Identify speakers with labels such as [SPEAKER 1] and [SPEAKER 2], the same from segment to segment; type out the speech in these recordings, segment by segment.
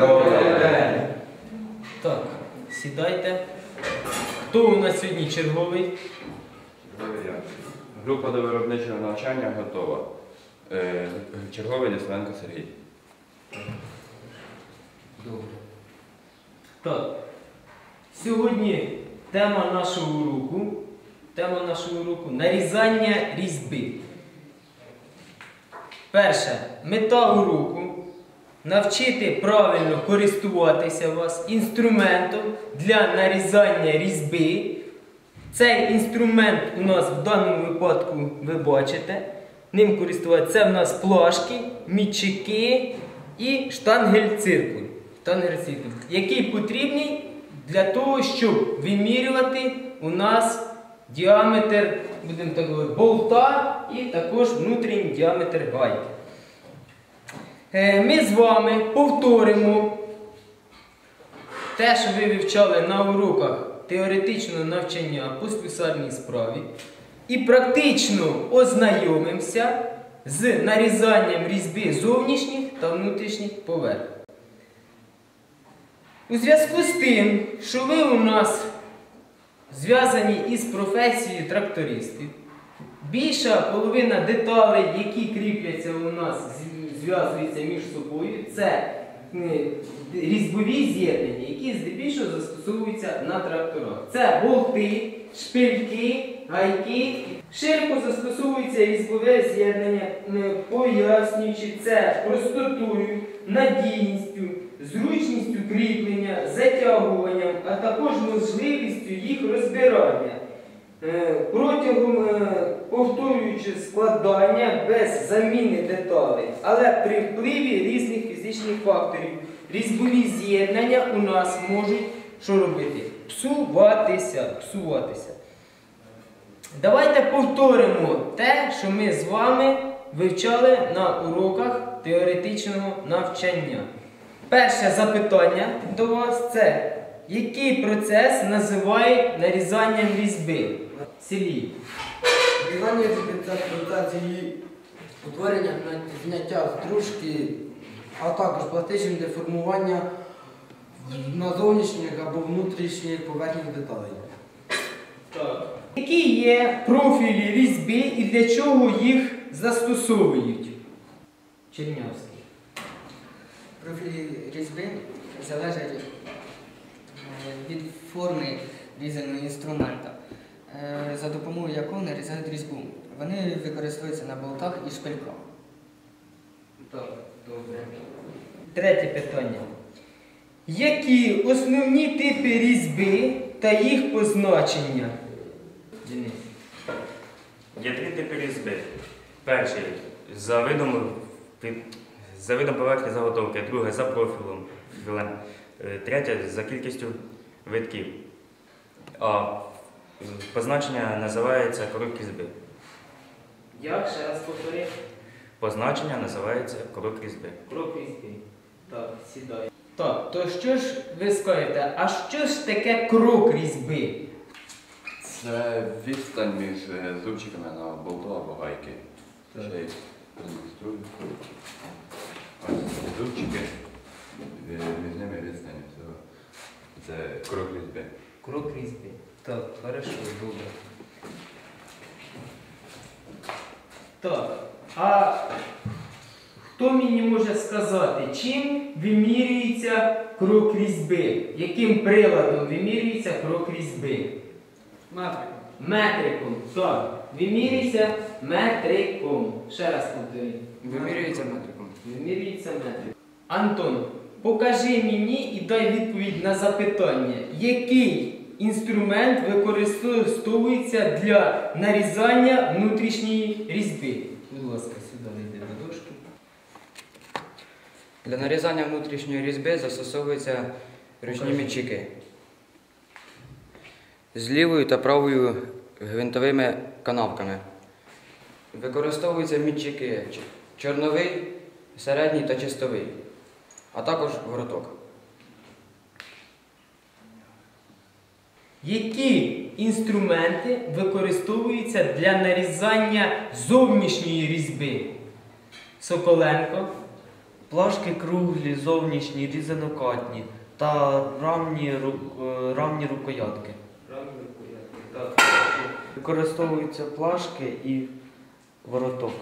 [SPEAKER 1] Добрий день. Так, сідайте. Хто у нас сьогодні черговий?
[SPEAKER 2] Група до виробничого навчання готова. Е, Черговий Лісленко Сергій.
[SPEAKER 1] Добре. Так. Сьогодні тема нашого уроку. Тема нашого уроку нарізання різьби. Перше. Мета уроку навчити правильно користуватися вас інструментом для нарізання різьби. Цей інструмент у нас в даному випадку ви бачите. Ним користуватися в нас плашки, мічики і штангель-циркуль. Штангель-циркуль, який потрібний для того, щоб вимірювати у нас діаметр, будемо так говорити, болта і також внутрішній діаметр гайки. Е, Ми з вами повторимо те, що ви вивчали на уроках теоретичного навчання по слюсарній справі, і практично ознайомимося з нарізанням різьби зовнішніх та внутрішніх поверхень. У зв'язку з тим, що ви у нас зв'язані із професією трактористів, більша половина деталей, які кріпляться у нас, з- зв'язуються між собою, це е, різьбові з'єднання, які здебільшого застосовуються на тракторах. Це болти, шпильки, гайки. Широко застосовується різьбове з'єднання, е, пояснюючи це простотою, надійністю, зручністю кріплення, затягуванням, а також можливістю їх розбирання. Е, Протягом е, повторюючи складання без заміни деталей, але при впливі різних фізичних факторів, різьбові з'єднання у нас можуть що робити? Псуватися, псуватися. Давайте повторимо те, що ми з вами вивчали на уроках теоретичного навчання. Перше запитання до вас це, який процес називають нарізанням різьби? Сергій.
[SPEAKER 3] Різання різьби це процес її утворення, зняття стружки, а також пластичне деформування на зовнішніх або внутрішніх поверхнях деталей.
[SPEAKER 1] Так. Які є профілі різьби і для чого їх застосовують? Чернявський.
[SPEAKER 4] Профілі різьби залежать від форми різаного інструмента, е, за допомогою якого нарізають різьбу. Вони використовуються на болтах і шпильках.
[SPEAKER 1] Так, добре. Третє питання. Які основні типи різьби та їх позначення? Денис.
[SPEAKER 5] Є три типи різьби. Перший за видом, під- за видом поверхні заготовки, друге за профілем, е, за кількістю витків. А позначення називається крок різьби.
[SPEAKER 1] Як ще раз повтори?
[SPEAKER 5] Позначення називається крок різьби.
[SPEAKER 1] Крок різьби. Так, сідай. Так, то що ж ви скажете, а що ж таке крок різьби?
[SPEAKER 2] Це відстань між е, зубчиками на болту або гайки. Ще й продемонструю. Ось зубчики, між ними відстань. всього. Це крок різьби.
[SPEAKER 1] Крок різьби. Так, хорошо, добре. Так, а хто мені може сказати, чим вимірюється крок різьби? Яким приладом вимірюється крок різьби?
[SPEAKER 4] Метриком.
[SPEAKER 1] Метриком. Так, вимірюється метриком. Ще раз повторюю.
[SPEAKER 4] Вимірюється метриком.
[SPEAKER 1] Вимірюється метриком. Антон, покажи мені і дай відповідь на запитання, який інструмент використовується для нарізання внутрішньої різьби? Будь ласка, сюди вийди до дошки.
[SPEAKER 6] Для нарізання внутрішньої різьби застосовуються ручні мічики з лівою та правою гвинтовими канавками. Використовуються мічики чорновий, середній та чистовий, а також вороток.
[SPEAKER 1] Які інструменти використовуються для нарізання зовнішньої різьби? Соколенко.
[SPEAKER 7] Плашки круглі, зовнішні, різанокатні та рамні, е, рамні рукоятки.
[SPEAKER 1] Так.
[SPEAKER 7] Використовуються плашки і вороток.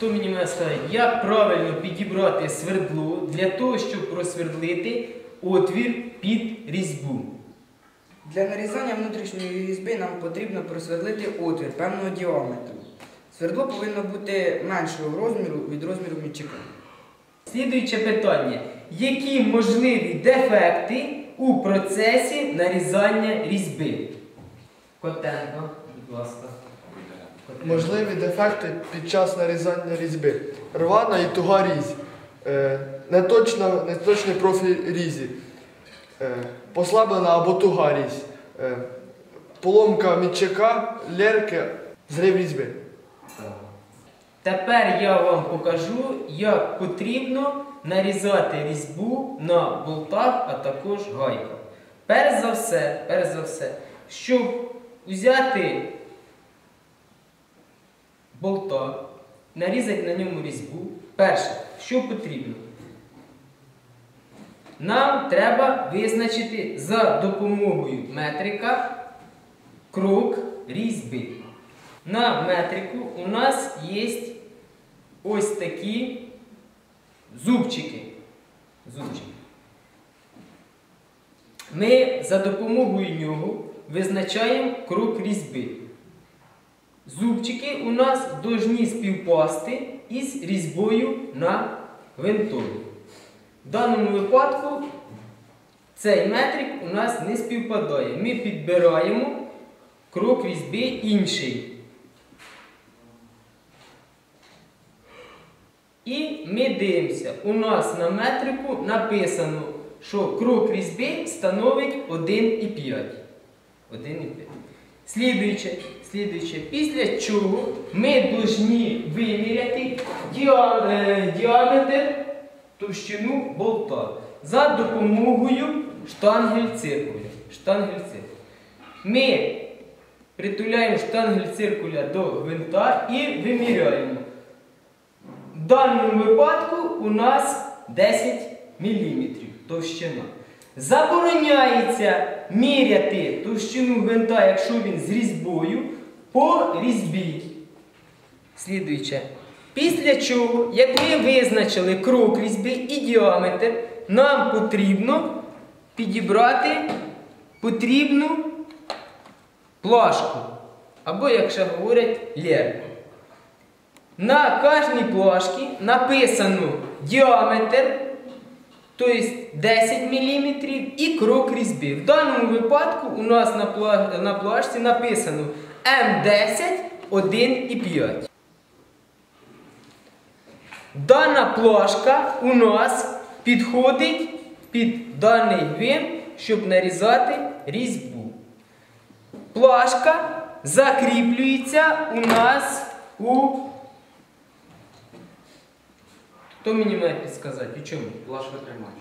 [SPEAKER 1] Хто мені має сказати, як правильно підібрати свердло для того, щоб просвердлити отвір під різьбу?
[SPEAKER 3] Для нарізання внутрішньої різьби нам потрібно просвердлити отвір певного діаметру. Свердло повинно бути меншого розміру від розміру мічика.
[SPEAKER 1] Слідуюче питання. Які можливі дефекти у процесі нарізання різьби? Котенко, будь ласка.
[SPEAKER 8] Можливі дефекти під час нарізання різьби. Рвана і туга різь. Е, неточна, неточний профіль різі. Е, послаблена або туга різь. Е, поломка мітчака, лерки, зрив різьби.
[SPEAKER 1] Тепер я вам покажу, як потрібно нарізати різьбу на болтах, а також гайках. Перш за все, перш за все, щоб взяти болта, нарізати на ньому різьбу, перше, що потрібно? Нам треба визначити за допомогою метрика крок різьби. На метрику у нас є ось такі зубчики. зубчики. Ми за допомогою нього визначаємо крок різьби. Зубчики у нас повинні співпасти із різьбою на гвинтові. В даному випадку цей метрик у нас не співпадає. Ми підбираємо крок різьби інший. І ми дивимося, у нас на метрику написано, що крок різьби становить 1,5. 1,5. Слідуюче, слідуюче, після чого ми повинні виміряти е, діаметр товщину болта за допомогою штангель циркуля. Штангель циркуля. Ми притуляємо штангель циркуля до гвинта і виміряємо. В даному випадку у нас 10 мм товщина. Забороняється міряти товщину гвинта, якщо він з різьбою, по різьбі. Слідуюче. Після чого, як ми визначили крок різьби і діаметр, нам потрібно підібрати потрібну плашку. Або, як ще говорять, лєрку. На кожній плашці написано діаметр, тобто 10 мм і крок різьби. В даному випадку у нас на плашці написано М10 1,5. Дана плашка у нас підходить під даний гвинт, щоб нарізати різьбу. Плашка закріплюється у нас у. Хто мені має підказати? У чому?
[SPEAKER 6] Плашка тримач.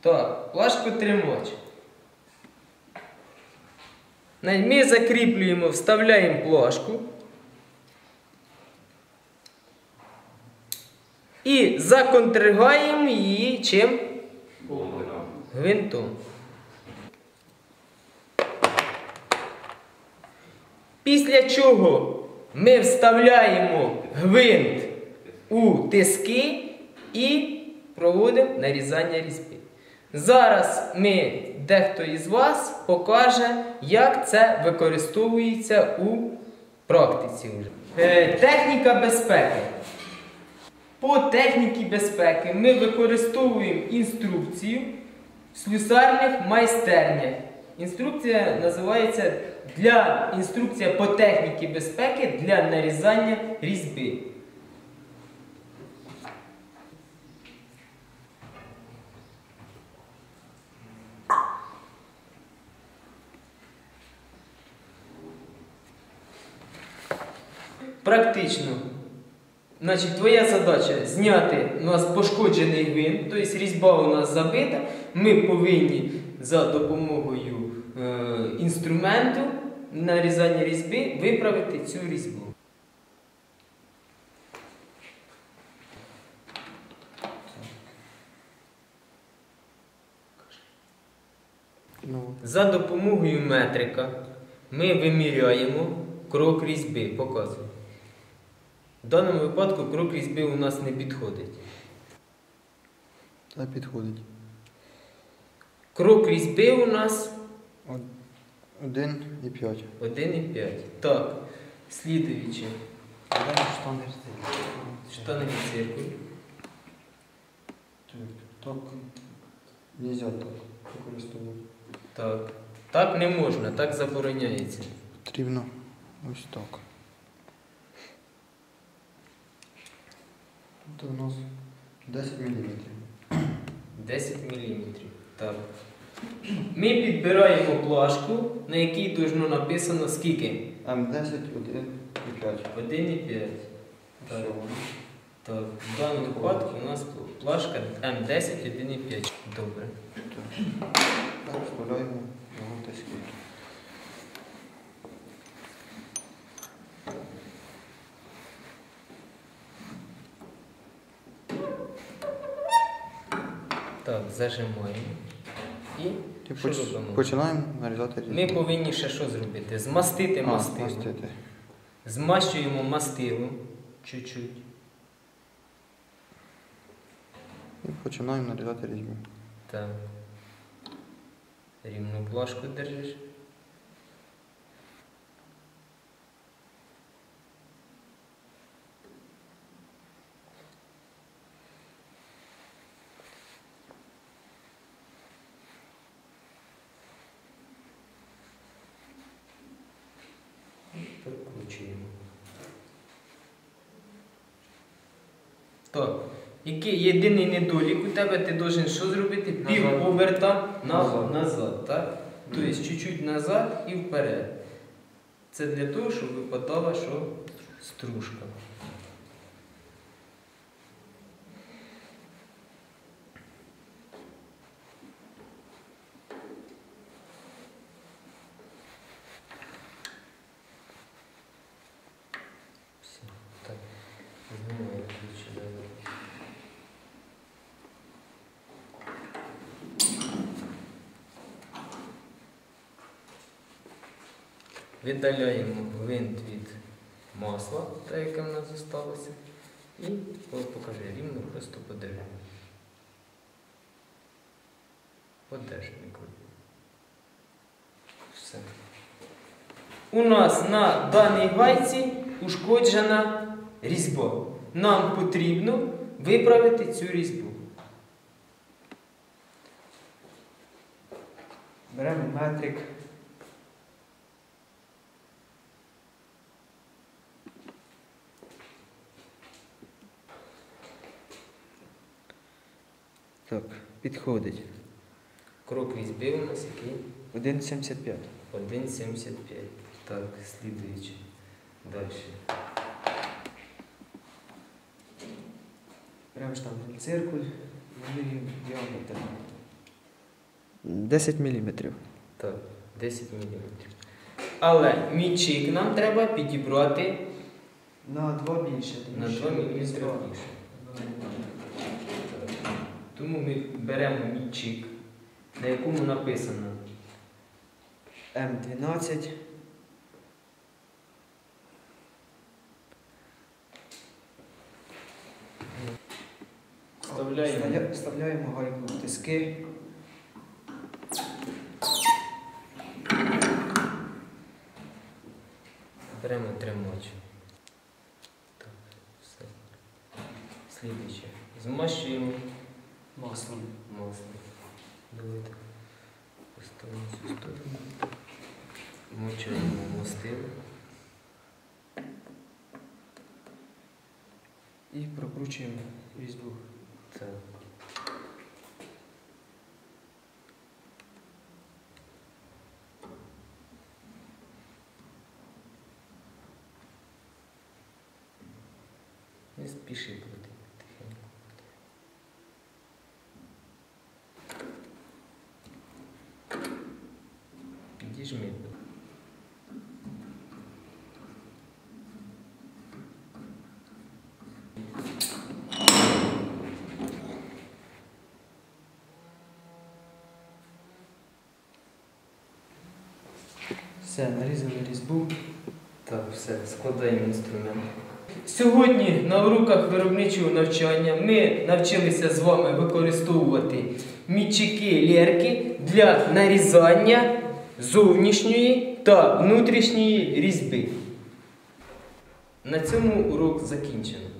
[SPEAKER 1] Так, плашку тримач. Ми закріплюємо, вставляємо плашку. І законтригаємо її чим? Гвинтом. Після чого ми вставляємо гвинт у тиски і проводимо нарізання різьби. Зараз ми, дехто із вас покаже, як це використовується у практиці. Е, техніка безпеки. По техніці безпеки ми використовуємо інструкцію в слюсарних майстернях. Інструкція називається для інструкція по техніці безпеки для нарізання різьби. Практично. Значить, твоя задача зняти у нас пошкоджений гвинт, тобто різьба у нас забита. Ми повинні за допомогою е, інструменту нарізання різьби виправити цю різьбу.
[SPEAKER 6] Ну,
[SPEAKER 1] За допомогою метрика ми виміряємо крок різьби, показую. В даному випадку крок різьби у нас не підходить.
[SPEAKER 6] та підходить.
[SPEAKER 1] Крок різьби у нас
[SPEAKER 6] Один і п'ять.
[SPEAKER 1] 1,5. Так, слідуючи.
[SPEAKER 6] Штани
[SPEAKER 1] циркуль.
[SPEAKER 6] Так. Нельзя так використовувати.
[SPEAKER 1] Так. Так не можна, так забороняється.
[SPEAKER 6] Потрібно ось так. Тут у нас 10 мм.
[SPEAKER 1] 10 мм. Так. Ми підбираємо плашку, на якій должно написано скільки?
[SPEAKER 6] М10, 1 і 5.
[SPEAKER 1] 1,5. Так. Так, в даному випадку у нас плашка М10 1,5. Добре.
[SPEAKER 6] Так, вставляємо його в
[SPEAKER 1] зажимаємо. І що
[SPEAKER 6] поч-
[SPEAKER 1] робимо?
[SPEAKER 6] починаємо нарізати різні.
[SPEAKER 1] Ми повинні ще що зробити? Змастити
[SPEAKER 6] А,
[SPEAKER 1] мастило.
[SPEAKER 6] мастити.
[SPEAKER 1] Змащуємо мастило чуть-чуть.
[SPEAKER 6] І починаємо нарізати різьбу.
[SPEAKER 1] Так. Рівну плашку держиш. І Прикручуємо. Так. Який єдиний недолік у тебе, ти должен що зробити? Пів
[SPEAKER 6] Назад.
[SPEAKER 1] оберта назад,
[SPEAKER 6] Назад.
[SPEAKER 1] так? Тобто чуть-чуть назад і вперед. Це для того, щоб випадала що стружка. Все, так. Знімаю ключі назад. Віддаляємо гвинт від масла, те, яке в нас залишилося. І покажи рівно, просто подержи. Подержи мікро. Все. У нас на даній гайці ушкоджена різьба. Нам потрібно виправити цю різьбу.
[SPEAKER 7] Беремо метрик.
[SPEAKER 6] Так, підходить.
[SPEAKER 1] Крок різьби у нас який?
[SPEAKER 6] 1,75.
[SPEAKER 1] 1,75. Так, слідуючи. Далі.
[SPEAKER 7] Беремо штангель циркуль, вимірюємо діаметр.
[SPEAKER 6] 10 мм.
[SPEAKER 1] Так, 10 мм. Але мічик нам треба підібрати
[SPEAKER 7] На 2 більше.
[SPEAKER 1] на 2 мм більше. Тому ми беремо мічик, на якому написано
[SPEAKER 7] М12.
[SPEAKER 1] Вставляємо.
[SPEAKER 7] Вставляємо гайку в тиски.
[SPEAKER 1] Беремо тримач. Так, все. Слідуюче. Змащуємо
[SPEAKER 7] Маслом.
[SPEAKER 1] масло. Давайте поставимо цю сторону. Мочуємо мастило.
[SPEAKER 7] І прокручуємо різьбу.
[SPEAKER 1] Так. Не спіши Все, нарізали різьбу. Так, все, складаємо інструмент. Сьогодні на уроках виробничого навчання ми навчилися з вами використовувати мітчики лєрки для нарізання зовнішньої та внутрішньої різьби. На цьому урок закінчено.